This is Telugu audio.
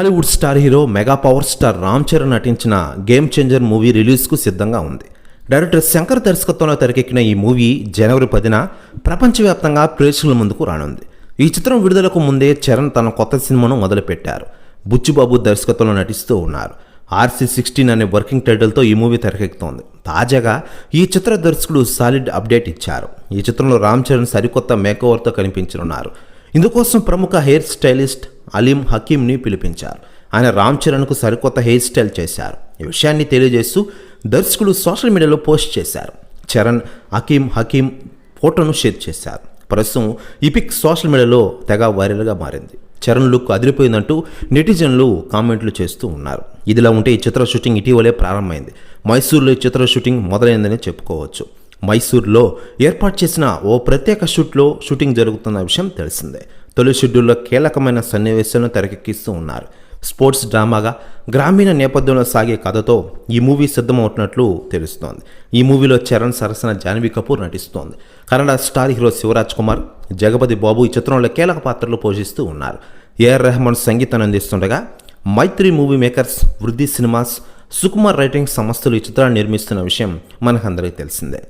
Hollywood star hero mega power star Ram Charan నటించిన గేమ్ చేంజర్ మూవీ రిలీజ్కు సిద్ధంగా ఉంది. డైరెక్టర్ శంకర్ దర్శకత్వంలో తెరకెక్కిన ఈ మూవీ జనవరి పదిన ప్రపంచవ్యాప్తంగా ప్రేక్షకుల ముందుకు రానుంది. ఈ చిత్రం విడుదలకు ముందే చరణ్ తన కొత్త సినిమాను మొదలుపెట్టారు. బుచ్చుబాబు దర్శకత్వంలో నటిస్తూ ఉన్నారు. ఆర్సీ సిక్స్టీన్ అనే వర్కింగ్ టైటిల్తో ఈ మూవీ తెరకెక్కుతోంది. తాజాగా ఈ చిత్ర దర్శకుడు సాలిడ్ అప్డేట్ ఇచ్చారు. ఈ చిత్రంలో రామ్ చరణ్ సరికొత్త మేకోవర్తో కనిపించనున్నారు. ఇందుకోసం ప్రముఖ హెయిర్ స్టైలిస్ట్ అలీం హకీంని పిలిపించారు. ఆయన రామ్ చరణ్కు సరికొత్త హెయిర్ స్టైల్ చేశారు. ఈ విషయాన్ని తెలియజేస్తూ దర్శకుడు సోషల్ మీడియాలో పోస్ట్ చేశారు. చరణ్ హకీం హకీం ఫోటోను షేర్ చేశారు. ప్రస్తుతం ఈ పిక్ సోషల్ మీడియాలో తెగ వైరల్గా మారింది. చరణ్ లుక్ అదిరిపోయిందంటూ నెటిజన్లు కామెంట్లు చేస్తూ ఉన్నారు. ఇదిలా ఉంటే ఈ చిత్ర షూటింగ్ ఇటీవలే ప్రారంభమైంది. మైసూర్లో ఈ చిత్ర షూటింగ్ మొదలైందని చెప్పుకోవచ్చు. మైసూర్లో ఏర్పాటు చేసిన ఓ ప్రత్యేక షూట్లో షూటింగ్ జరుగుతున్న విషయం తెలిసిందే. తొలి షెడ్యూల్లో కీలకమైన సన్నివేశాలను తెరకెక్కిస్తూ ఉన్నారు. స్పోర్ట్స్ డ్రామాగా గ్రామీణ నేపథ్యంలో సాగే కథతో ఈ మూవీ సిద్ధమవుతున్నట్లు తెలుస్తోంది. ఈ మూవీలో చరణ్ సరసన జాన్వీ కపూర్ నటిస్తోంది. కన్నడ స్టార్ హీరో శివరాజ్ కుమార్ జగపతి బాబు ఈ చిత్రంలో కీలక పాత్రలు పోషిస్తూ ఉన్నారు. ఏఆర్ రెహమాన్ సంగీతాన్ని అందిస్తుండగా Mythri Movie Makers Vriddhi Cinemas Sukumar Writing సంస్థలు ఈ చిత్రాన్ని నిర్మిస్తున్న విషయం మనకందరికీ తెలిసిందే.